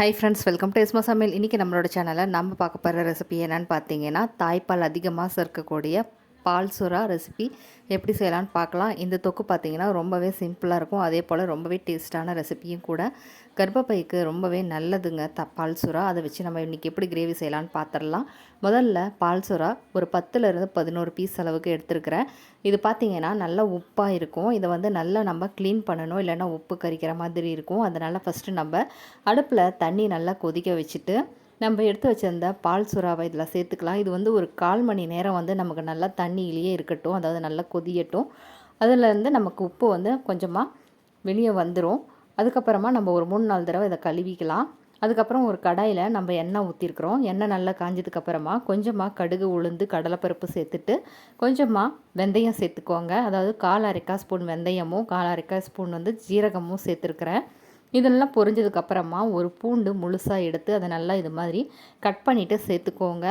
Hi friends welcome to Esma சமையல் இன்றைக்கி நம்மளோட சேனலில் நம்ம பார்க்க போகிற ரெசிபி என்னன்னு பார்த்தீங்கன்னா தாய்ப்பால் அதிகமாக சேர்க்கக்கூடிய பால் சுறா ரெசிபி எப்படி செய்யலாம்னு பார்க்கலாம். இந்த தொக்கு பார்த்தீங்கன்னா ரொம்பவே சிம்பிளாக இருக்கும். அதே போல் ரொம்பவே டேஸ்ட்டான ரெசிபியும் கூட கர்ப்பப்பைக்கு ரொம்பவே நல்லதுங்க. த பால் சுறா. அதை வச்சு நம்ம இன்றைக்கி எப்படி கிரேவி செய்யலாம்னு பார்த்துடலாம் முதல்ல பால் சுறா ஒரு பத்துலேருந்து பதினோரு பீஸ் அளவுக்கு எடுத்துருக்கிறேன். இது பார்த்திங்கன்னா நல்லா உப்பாக இருக்கும். இதை வந்து நல்லா நம்ம க்ளீன் பண்ணணும். இல்லைன்னா உப்பு கறிக்கிற மாதிரி இருக்கும். அதனால் ஃபஸ்ட்டு நம்ம அடுப்பில் தண்ணி நல்லா கொதிக்க வச்சுட்டு நம்ம எடுத்து வச்சிருந்த பால் சுறாவை இதில் சேர்த்துக்கலாம். இது வந்து ஒரு கால் மணி நேரம் வந்து நமக்கு நல்லா தண்ணியிலேயே இருக்கட்டும். அதாவது நல்லா கொதியட்டும். அதிலேருந்து நமக்கு உப்பு வந்து கொஞ்சமாக வெளியே வந்துடும் அதுக்கப்புறமா நம்ம ஒரு மூணு நாலு தடவை இதை கழுவிக்கலாம். அதுக்கப்புறம் ஒரு கடாயில் நம்ம எண்ணெய் ஊற்றிருக்கிறோம் எண்ணெய் நல்லா காஞ்சதுக்கப்புறமா கொஞ்சமாக கடுகு உளுந்து கடலைப்பருப்பு சேர்த்துட்டு கொஞ்சமாக வெந்தயம் சேர்த்துக்கோங்க. அதாவது கால் அரைக்கா ஸ்பூன் வெந்தயமும் கால் அரைக்கா ஸ்பூன் வந்து ஜீரகமும் சேர்த்துருக்குறேன். இதெல்லாம் பொரிஞ்சதுக்கப்புறமா ஒரு பூண்டு முழுசாக எடுத்து அதை நல்லா இது மாதிரி கட் பண்ணிவிட்டு சேர்த்துக்கோங்க.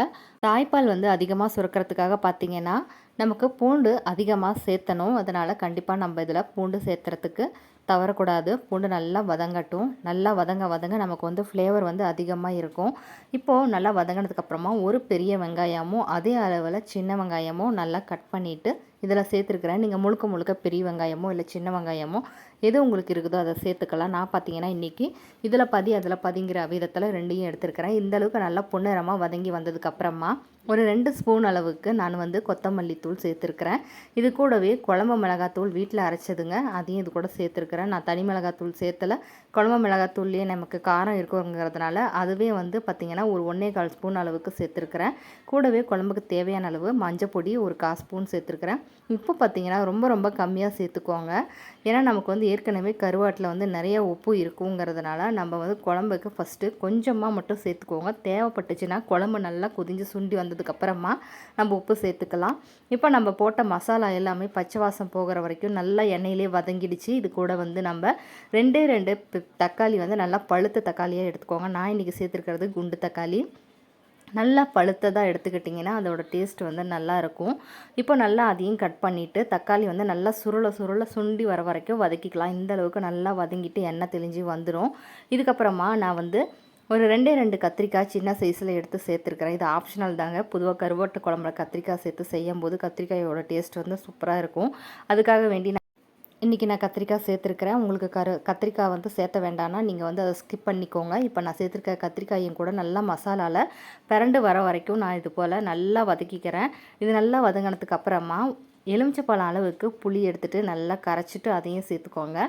தாய்ப்பால் வந்து அதிகமாக சுரக்கிறதுக்காக பார்த்திங்கன்னா நமக்கு பூண்டு அதிகமாக சேர்த்தணும். அதனால் கண்டிப்பாக நம்ம இதில் பூண்டு சேர்த்துறதுக்கு தவறக்கூடாது. பூண்டு நல்லா வதங்கட்டும். நல்லா வதங்க வதங்க நமக்கு வந்து ஃப்ளேவர் வந்து அதிகமாக இருக்கும். இப்போது நல்லா வதங்கினதுக்கப்புறமா ஒரு பெரிய வெங்காயமும் அதே அளவில் சின்ன வெங்காயமும் நல்லா கட் பண்ணிவிட்டு இதில் சேர்த்துருக்குறேன். நீங்கள் முழுக்க முழுக்க பெரிய வெங்காயமோ இல்லை சின்ன வெங்காயமோ எது உங்களுக்கு இருக்குதோ அதை சேர்த்துக்கலாம். நான் பார்த்தீங்கன்னா இன்றைக்கி இதில் பதி அதில் பதிங்கிற விதத்தில் ரெண்டையும் எடுத்துருக்கிறேன். இந்தளவுக்கு நல்லா பொன்னிறமாக வதங்கி வந்ததுக்கப்புறமா ஒரு ரெண்டு ஸ்பூன் அளவுக்கு நான் வந்து கொத்தமல்லி தூள் சேர்த்துருக்குறேன். இது கூடவே குழம்பு மிளகாத்தூள் வீட்டில் அரைச்சதுங்க. அதையும் இது கூட சேர்த்துருக்குறேன். நான் தனி மிளகாத்தூள் சேர்த்தலை. குழம்பு மிளகாத்தூள்லேயே நமக்கு காரம் இருக்குங்கிறதுனால அதுவே வந்து பார்த்திங்கன்னா ஒரு ஒன்றே கால் ஸ்பூன் அளவுக்கு சேர்த்துருக்குறேன். கூடவே குழம்புக்கு தேவையான அளவு மஞ்சள் பொடி ஒரு கால் ஸ்பூன் சேர்த்துருக்குறேன். உப்பு பார்த்திங்கன்னா ரொம்ப ரொம்ப கம்மியாக சேர்த்துக்கோங்க. ஏன்னா நமக்கு வந்து ஏற்கனவே கருவாட்டில் வந்து நிறைய உப்பு இருக்குங்கிறதுனால நம்ம வந்து குழம்புக்கு ஃபஸ்ட்டு கொஞ்சமாக மட்டும் சேர்த்துக்கோங்க. தேவைப்பட்டுச்சுன்னா குழம்பு நல்லா கொதிஞ்சு சுண்டி வந்ததுக்கப்புறமா நம்ம உப்பு சேர்த்துக்கலாம். இப்போ நம்ம போட்ட மசாலா எல்லாமே பச்சை வாசம் போகிற வரைக்கும் நல்லா எண்ணெயிலே வதங்கிடுச்சு. இது கூட வந்து நம்ம ரெண்டே ரெண்டு தக்காளி வந்து நல்லா பழுத்த தக்காளியாக எடுத்துக்கோங்க. நான் இன்றைக்கி சேர்த்துருக்கிறது குண்டு தக்காளி. நல்லா பழுத்ததாக எடுத்துக்கிட்டிங்கன்னா அதோட டேஸ்ட் வந்து நல்லா இருக்கும் இப்போ நல்லா அதையும் கட் பண்ணிவிட்டு தக்காளி வந்து நல்லா சுருள சுருள சுண்டி வர வரைக்கும் வதக்கிக்கலாம். இந்த அளவுக்கு நல்லா வதங்கிட்டு எண்ணெய் தெளிஞ்சு வந்துடும் இதுக்கப்புறமா நான் வந்து ஒரு ரெண்டே ரெண்டு கத்திரிக்காய் சின்ன சைஸில் எடுத்து சேர்த்துருக்குறேன். இது ஆப்ஷனல் தாங்க. பொதுவாக கருவாட்டு குழம்புல கத்திரிக்காய் சேர்த்து செய்யும் போது கத்திரிக்காயோட டேஸ்ட் வந்து சூப்பராக இருக்கும். அதுக்காக வேண்டி நான் இன்றைக்கி நான் கத்திரிக்காய் சேர்த்துருக்கிறேன். உங்களுக்கு கரு கத்திரிக்காய் வந்து சேர்த்த வேண்டாம்னா நீங்கள் வந்து அதை ஸ்கிப் பண்ணிக்கோங்க. இப்போ நான் சேர்த்துருக்க கத்திரிக்காயும் கூட நல்லா மசாலாவில் பிறண்டு வர வரைக்கும் நான் இது போல் நல்லா வதக்கிக்கிறேன். இது நல்லா வதங்கினதுக்கு அப்புறமா எலுமிச்சப்பழம் அளவுக்கு புளி எடுத்துகிட்டு நல்லா கரைச்சிட்டு அதையும் சேர்த்துக்கோங்க.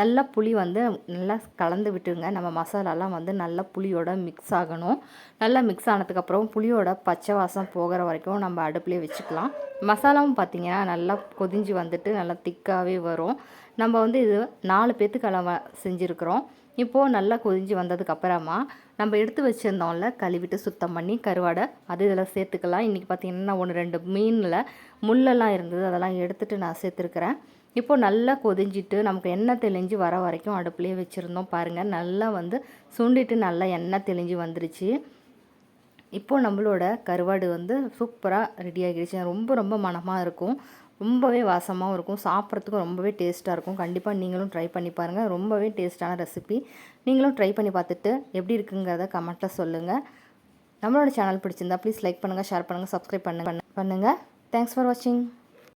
நல்லா புளி வந்து நல்லா கலந்து விட்டுருங்க. நம்ம மசாலாலாம் வந்து நல்லா புளியோட மிக்ஸ் ஆகணும். நல்லா மிக்ஸ் ஆனதுக்கப்புறம் புளியோட பச்சை வாசம் போகிற வரைக்கும் நம்ம அடுப்புலேயே வச்சுக்கலாம். மசாலாவும் பார்த்திங்கன்னா நல்லா கொதிஞ்சு வந்துட்டு நல்லா திக்காகவே வரும். நம்ம வந்து இது நாலு பேத்துக்கு அளவு செஞ்சுருக்குறோம். இப்போது நல்லா கொதிஞ்சு வந்ததுக்கப்புறமா நம்ம எடுத்து வச்சுருந்தோம்ல கழுவிட்டு சுத்தம் பண்ணி கருவாடை அது இதில் சேர்த்துக்கலாம். இன்றைக்கி பார்த்திங்கன்னா ஒன்று ரெண்டு மீனில் முள்ளெல்லாம் இருந்தது. அதெல்லாம் எடுத்துகிட்டு நான் சேர்த்துருக்குறேன். இப்போது நல்லா கொதிஞ்சிட்டு நமக்கு எண்ணெய் தெளிஞ்சு வர வரைக்கும் அடுப்புலேயே வச்சுருந்தோம். பாருங்கள் நல்லா வந்து சுண்டிட்டு நல்லா எண்ணெய் தெளிஞ்சு வந்துருச்சு. இப்போது நம்மளோட கருவாடு வந்து சூப்பராக ரெடி ஆகிடுச்சு. ரொம்ப ரொம்ப மனமாக இருக்கும். ரொம்பவே வாசமாகவும் இருக்கும். சாப்பிட்றதுக்கும் ரொம்பவே டேஸ்ட்டாக இருக்கும். கண்டிப்பாக நீங்களும் ட்ரை பண்ணி பாருங்கள் ரொம்பவே டேஸ்ட்டான ரெசிபி நீங்களும் ட்ரை பண்ணி பார்த்துட்டு எப்படி இருக்குங்கிறத கமெண்ட்டில் சொல்லுங்கள் நம்மளோட சேனல் பிடிச்சிருந்தா ப்ளீஸ் லைக் பண்ணுங்கள் ஷேர் பண்ணுங்கள் சப்ஸ்கிரைப் பண்ணுங்கள் பண்ணுங்கள் தேங்க்ஸ் ஃபார் வாட்சிங்